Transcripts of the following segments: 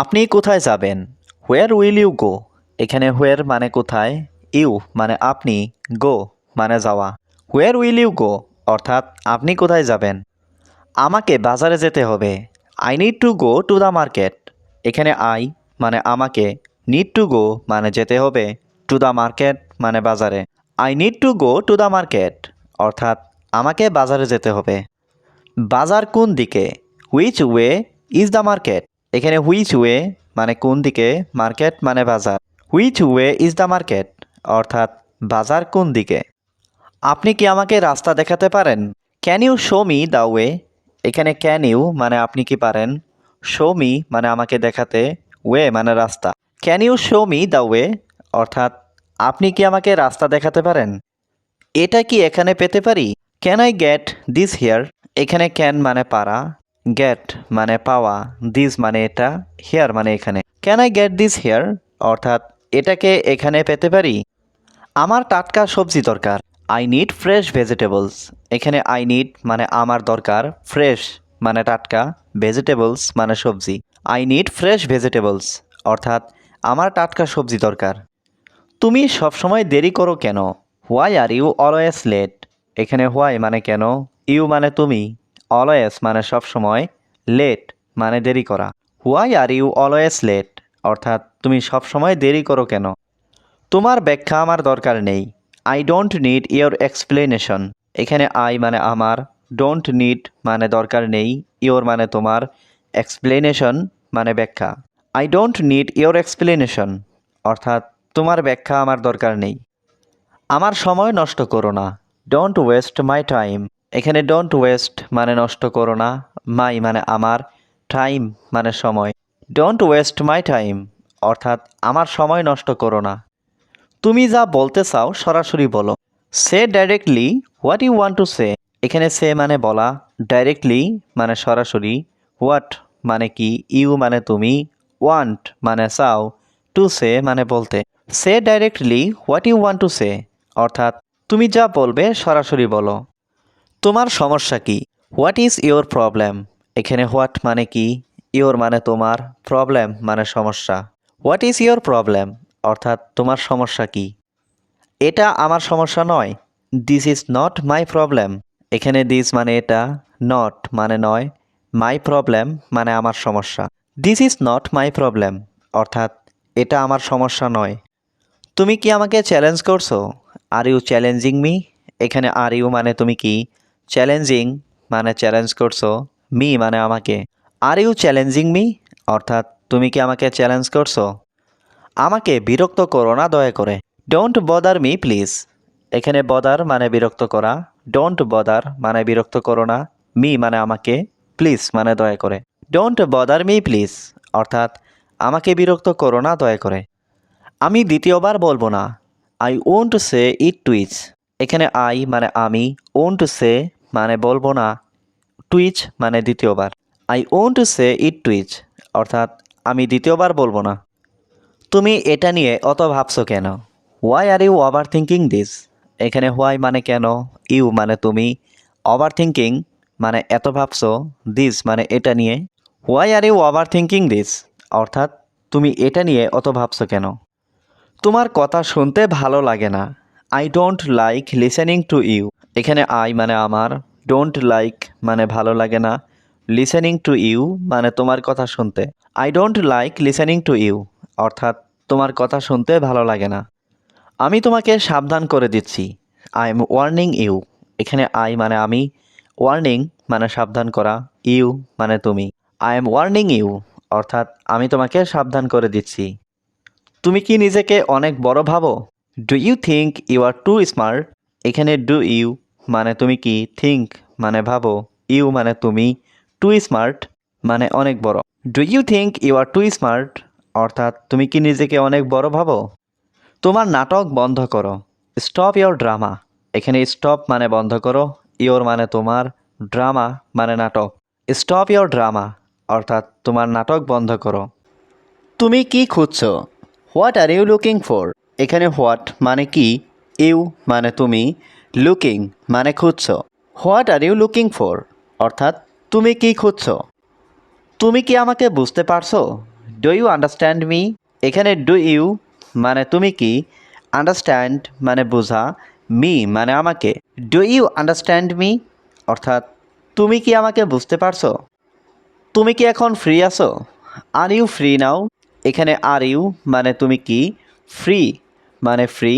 আপনি কোথায় যাবেন? হোয়ার উইল ইউ গো এখানে হোয়ার মানে কোথায়? ইউ মানে আপনি। গো মানে যাওয়া। হোয়ার উইল ইউ গো অর্থাৎ আপনি কোথায় যাবেন? আমাকে বাজারে যেতে হবে। I need to go to the market এখানে আই মানে আমাকে। নিড টু গো মানে যেতে হবে। টু দ্য মার্কেট মানে বাজারে। I need to go to the market অর্থাৎ আমাকে বাজারে যেতে হবে। বাজার কোন দিকে? Which way is the market এখানে হুইচ ওয়ে মানে কোন দিকে? মার্কেট মানে বাজার। Which way is the market অর্থাৎ বাজার কোন দিকে? আপনি কি আমাকে রাস্তা দেখাতে পারেন? Can you show me the way এখানে ক্যান ইউ মানে আপনি কি পারেন? শো মি মানে আমাকে দেখাতে ওয়ে মানে রাস্তা। Can you show me the way অর্থাৎ আপনি কি আমাকে রাস্তা দেখাতে পারেন? এটা কি এখানে পেতে পারি? Can I get this here এখানে ক্যান মানে পারা। গেট মানে পাওয়া দিস মানে এটা হেয়ার মানে এখানে। Can I get this here অর্থাৎ, এটাকে এখানে পেতে পারি? আমার টাটকা সবজি দরকার। আই নিড ফ্রেশ ভেজিটেবলস এখানে আই নিড মানে আমার দরকার। ফ্রেশ মানে টাটকা ভেজিটেবলস মানে সবজি। আই নিড ফ্রেশ ভেজিটেবলস অর্থাৎ, আমার টাটকা সবজি দরকার। তুমি সবসময় দেরি করো কেন? Why are you always late এখানে হোয়াই মানে কেন? ইউ মানে তুমি। অলওয়েজ মানে সবসময় লেট মানে দেরি করা। Why are you always late অর্থাৎ তুমি সবসময় দেরি করো কেন? তোমার ব্যাখ্যা আমার দরকার নেই। I don't need your explanation এখানে আই মানে আমার ডোন্ট নিড মানে দরকার নেই ইয়োর মানে তোমার এক্সপ্লেনেশন মানে ব্যাখ্যা। I don't need your explanation অর্থাৎ তোমার ব্যাখ্যা আমার দরকার নেই। আমার সময় নষ্ট করো না। ডোন্ট ওয়েস্ট মাই টাইম এখানে ডোন্ট ওয়েস্ট মানে নষ্ট করো না মাই মানে আমার টাইম মানে সময়। ডোন্ট ওয়েস্ট মাই টাইম অর্থাৎ আমার সময় নষ্ট করো না। তুমি যা বলতে চাও সরাসরি বলো। Say directly what you want to say এখানে সে মানে বলা ডাইরেক্টলি মানে সরাসরি হোয়াট মানে কি ইউ মানে তুমি ওয়ান্ট মানে চাও টু সে মানে বলতে। Say directly what you want to say অর্থাৎ তুমি যা বলবে সরাসরি বলো। তোমার সমস্যা কি? হোয়াট ইজ ইয়োর প্রবলেম এখানে হোয়াট মানে কি? ইয়োর মানে তোমার প্রবলেম মানে সমস্যা। হোয়াট ইজ ইয়োর প্রবলেম অর্থাৎ তোমার সমস্যা কি? এটা আমার সমস্যা নয়। This is not my problem এখানে দিস মানে এটা নট মানে নয়। মাই প্রবলেম মানে আমার সমস্যা। This is not my problem অর্থাৎ এটা আমার সমস্যা নয়। তুমি কি আমাকে চ্যালেঞ্জ করছ? আর ইউ চ্যালেঞ্জিং মি এখানে আর ইউ মানে তুমি কি? চ্যালেঞ্জিং মানে চ্যালেঞ্জ করছ মি মানে আমাকে। আর ইউ চ্যালেঞ্জিং মি অর্থাৎ তুমি কি আমাকে চ্যালেঞ্জ করছ? আমাকে বিরক্ত করো না, দয়া করে। ডোন্ট বদার মি প্লিজ এখানে বদার মানে বিরক্ত করা। ডোন্ট বদার মানে বিরক্ত করো না। মি মানে আমাকে। প্লিজ মানে দয়া করে। ডোন্ট বদার মি প্লিজ অর্থাৎ আমাকে বিরক্ত করো না, দয়া করে। আমি দ্বিতীয়বার বলব না। I won't say it twice এখানে আই মানে আমি। ওন্ট সে মানে বলব না টুইচ মানে দ্বিতীয়বার। I won't say it twice অর্থাৎ আমি দ্বিতীয়বার বলব না। তুমি এটা নিয়ে অত ভাবছ কেন? Why are you overthinking this এখানে হোয়াই মানে কেন? ইউ মানে তুমি ওভার থিঙ্কিং মানে এত ভাবছ? দিস মানে এটা নিয়ে। Why are you overthinking this অর্থাৎ তুমি এটা নিয়ে অত ভাবছ কেন? তোমার কথা শুনতে ভালো লাগে না। I don't like listening to you এখানে আই মানে আমার ডোন্ট লাইক মানে ভালো লাগে না লিসেনিং টু ইউ মানে তোমার কথা শুনতে। I don't like listening to you অর্থাৎ তোমার কথা শুনতে ভালো লাগে না। আমি তোমাকে সাবধান করে দিচ্ছি আই এম ওয়ার্নিং ইউ এখানে আই মানে আমি ওয়ার্নিং মানে সাবধান করা ইউ মানে তুমি। আই এম ওয়ার্নিং ইউ অর্থাৎ আমি তোমাকে সাবধান করে দিচ্ছি। তুমি কি নিজেকে অনেক বড় ভাবো? Do you think you are too smart এখানে ডু ইউ মানে তুমি কি থিঙ্ক মানে ভাবো ইউ মানে তুমি টু স্মার্ট মানে অনেক বড়। Do you think you are too smart অর্থাৎ তুমি কি নিজেকে অনেক বড় ভাবো? তোমার নাটক বন্ধ করো। স্টপ ইয়োর ড্রামা এখানে স্টপ মানে বন্ধ করো ইয়োর মানে তোমার ড্রামা মানে নাটক। স্টপ ইয়োর ড্রামা অর্থাৎ তোমার নাটক বন্ধ করো। তুমি কি খুঁজছো? What are you looking for এখানে হোয়াট মানে কি ইউ মানে তুমি লুকিং মানে খুঁজছ। What are you looking for অর্থাৎ, তুমি কি খুঁজছো? তুমি কি আমাকে বুঝতে পারছ? ডু ইউ আন্ডারস্ট্যান্ড মি এখানে ডু ইউ মানে তুমি কি? আন্ডারস্ট্যান্ড মানে বোঝা মি মানে আমাকে। ডু ইউ আন্ডারস্ট্যান্ড মি অর্থাৎ, তুমি কি আমাকে বুঝতে পারছ? তুমি কি এখন ফ্রি আছো? আর ইউ ফ্রি নাও এখানে আর ইউ মানে তুমি কি? ফ্রি মানে ফ্রি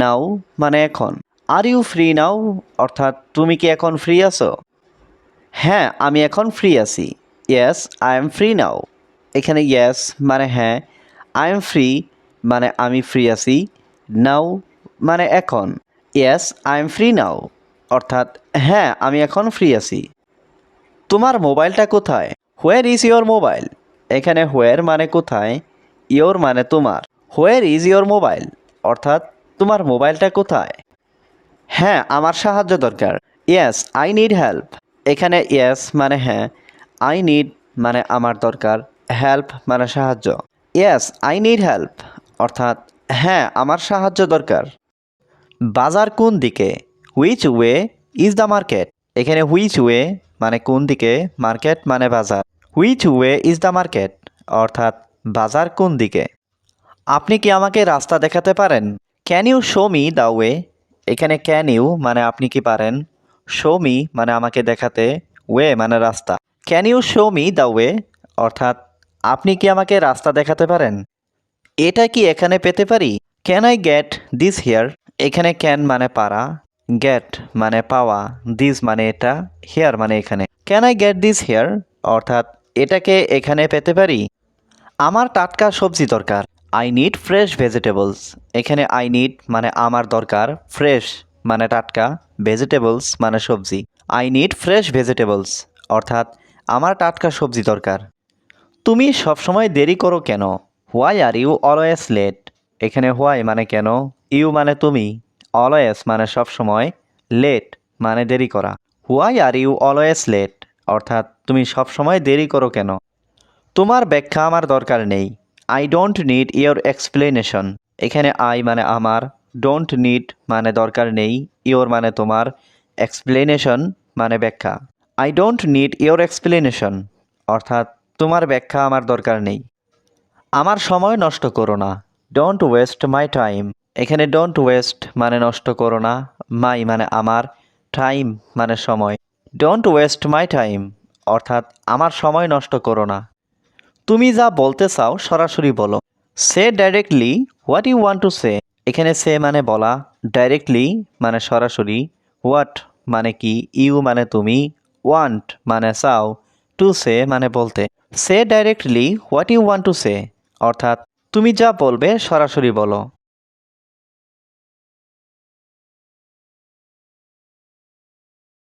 নাও মানে এখন। আর ইউ ফ্রি নাও অর্থাৎ, তুমি কি এখন ফ্রি আছো? হ্যাঁ আমি এখন ফ্রি আছি। Yes I am free now এখানে ইয়েস মানে হ্যাঁ আই এম ফ্রি মানে আমি ফ্রি আছি। নাও মানে এখন। Yes I am free now অর্থাৎ হ্যাঁ আমি এখন ফ্রি আছি। তোমার মোবাইলটা কোথায়? হোয়ার ইজ ইয়োর মোবাইল এখানে হোয়ার মানে কোথায়? ইয়োর মানে তোমার। হোয়ার ইজ ইয়োর মোবাইল অর্থাৎ, তোমার মোবাইলটা কোথায়? হ্যাঁ আমার সাহায্য দরকার। ইয়েস আই নিড হেল্প এখানে ইয়েস মানে হ্যাঁ আই নিড মানে আমার দরকার হেল্প মানে সাহায্য। ইয়েস আই নিড হেল্প অর্থাৎ হ্যাঁ আমার সাহায্য দরকার। বাজার কোন দিকে? Which way is the market এখানে হুইচ ওয়ে মানে কোন দিকে? মার্কেট মানে বাজার। Which way is the market অর্থাৎ বাজার কোন দিকে? আপনি কি আমাকে রাস্তা দেখাতে পারেন? Can you show me the way এখানে ক্যান ইউ মানে আপনি কি পারেন? শো মি মানে আমাকে দেখাতে ওয়ে মানে রাস্তা। Can you show me the way অর্থাৎ, আপনি কি আমাকে রাস্তা দেখাতে পারেন? এটা কি এখানে পেতে পারি? Can I get this here এখানে ক্যান মানে পারা গেট মানে পাওয়া দিস মানে এটা হেয়ার মানে এখানে। Can I get this here অর্থাৎ, এটাকে এখানে পেতে পারি? আমার টাটকা সবজি দরকার। আই নিড ফ্রেশ ভেজিটেবলস এখানে আই নিড মানে আমার দরকার ফ্রেশ মানে টাটকা ভেজিটেবলস মানে সবজি। আই নিড ফ্রেশ ভেজিটেবলস অর্থাৎ আমার টাটকা সবজি দরকার। তুমি সবসময় দেরি করো কেন? Why are you always late এখানে হোয়াই মানে কেন? ইউ মানে তুমি। অলওয়েজ মানে সবসময় লেট মানে দেরি করা। Why are you always late অর্থাৎ তুমি সবসময় দেরি করো কেন? তোমার ব্যাখ্যা আমার দরকার নেই। I don't need your explanation এখানে আই মানে আমার ডোন্ট নিড মানে দরকার নেই ইয়োর মানে তোমার এক্সপ্লেনেশন মানে ব্যাখ্যা। I don't need your explanation অর্থাৎ তোমার ব্যাখ্যা আমার দরকার নেই। আমার সময় নষ্ট করো না ডোন্ট ওয়েস্ট মাই টাইম এখানে ডোন্ট ওয়েস্ট মানে নষ্ট করো না মাই মানে আমার টাইম মানে সময়। ডোন্ট ওয়েস্ট মাই টাইম অর্থাৎ আমার সময় নষ্ট করো না। তুমি যা বলতে চাও, সরাসরি বলো। Say directly what you want to say এখানে সে মানে বলা ডাইরেক্টলি মানে সরাসরি হোয়াট মানে কি ইউ মানে তুমি ওয়ান্ট মানে চাও টু সে মানে বলতে। Say directly what you want to say অর্থাৎ তুমি যা বলবে সরাসরি বলো।